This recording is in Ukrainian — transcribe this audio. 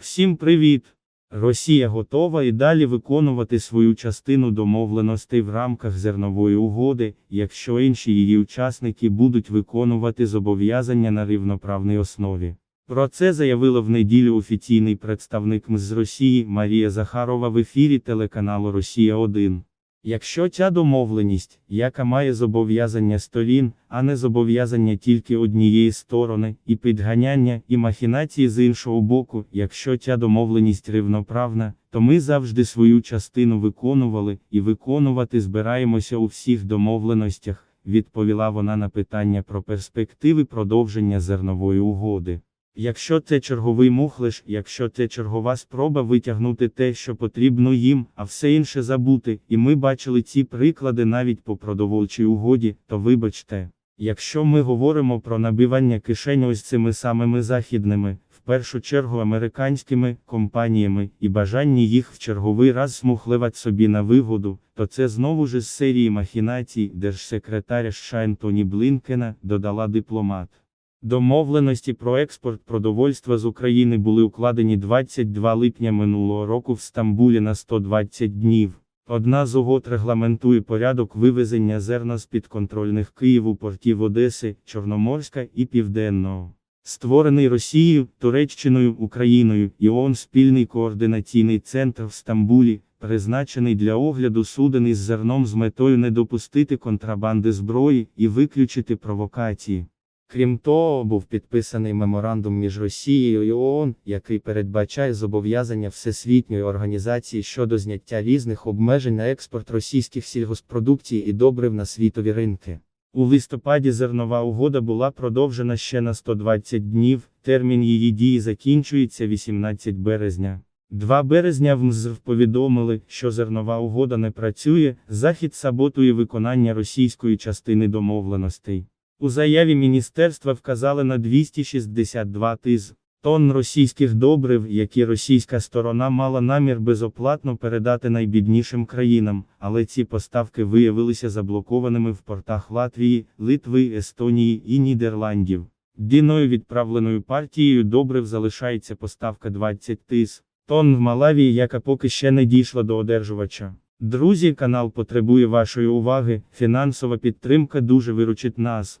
Всім привіт! Росія готова і далі виконувати свою частину домовленостей в рамках зернової угоди, якщо інші її учасники будуть виконувати зобов'язання на рівноправній основі. Про це заявила в неділю офіційний представник МЗ Росії Марія Захарова в ефірі телеканалу Росія 1. Якщо ця домовленість, яка має зобов'язання сторін, а не зобов'язання тільки однієї сторони, і підганяння, і махінації з іншого боку, якщо ця домовленість рівноправна, то ми завжди свою частину виконували і виконувати збираємося у всіх домовленостях, відповіла вона на питання про перспективи продовження зернової угоди. Якщо це черговий мухлиш, якщо це чергова спроба витягнути те, що потрібно їм, а все інше забути, і ми бачили ці приклади навіть по продовольчій угоді, то вибачте. Якщо ми говоримо про набивання кишень ось цими самими західними, в першу чергу американськими компаніями, і бажання їх в черговий раз смухливати собі на вигоду, то це знову ж з серії махінацій держсекретаря США Ентоні Блінкена, додала дипломат. Домовленості про експорт продовольства з України були укладені 22 липня минулого року в Стамбулі на 120 днів. Одна з угод регламентує порядок вивезення зерна з підконтрольних Києву портів Одеси, Чорноморська і Південного. Створений Росією, Туреччиною, Україною і ООН спільний координаційний центр в Стамбулі, призначений для огляду суден із зерном з метою не допустити контрабанди зброї і виключити провокації. Крім того, був підписаний меморандум між Росією і ООН, який передбачає зобов'язання Всесвітньої організації щодо зняття різних обмежень на експорт російських сільгоспродукцій і добрив на світові ринки. У листопаді зернова угода була продовжена ще на 120 днів, термін її дії закінчується 18 березня. 2 березня в МЗР повідомили, що зернова угода не працює, Захід саботує виконання російської частини домовленостей. У заяві міністерства вказали на 262 тисяч тонн російських добрив, які російська сторона мала намір безоплатно передати найбіднішим країнам, але ці поставки виявилися заблокованими в портах Латвії, Литви, Естонії і Нідерландів. Діною відправленою партією добрив залишається поставка 20 тисяч тонн в Малавії, яка поки ще не дійшла до одержувача. Друзі, канал потребує вашої уваги, фінансова підтримка дуже виручить нас.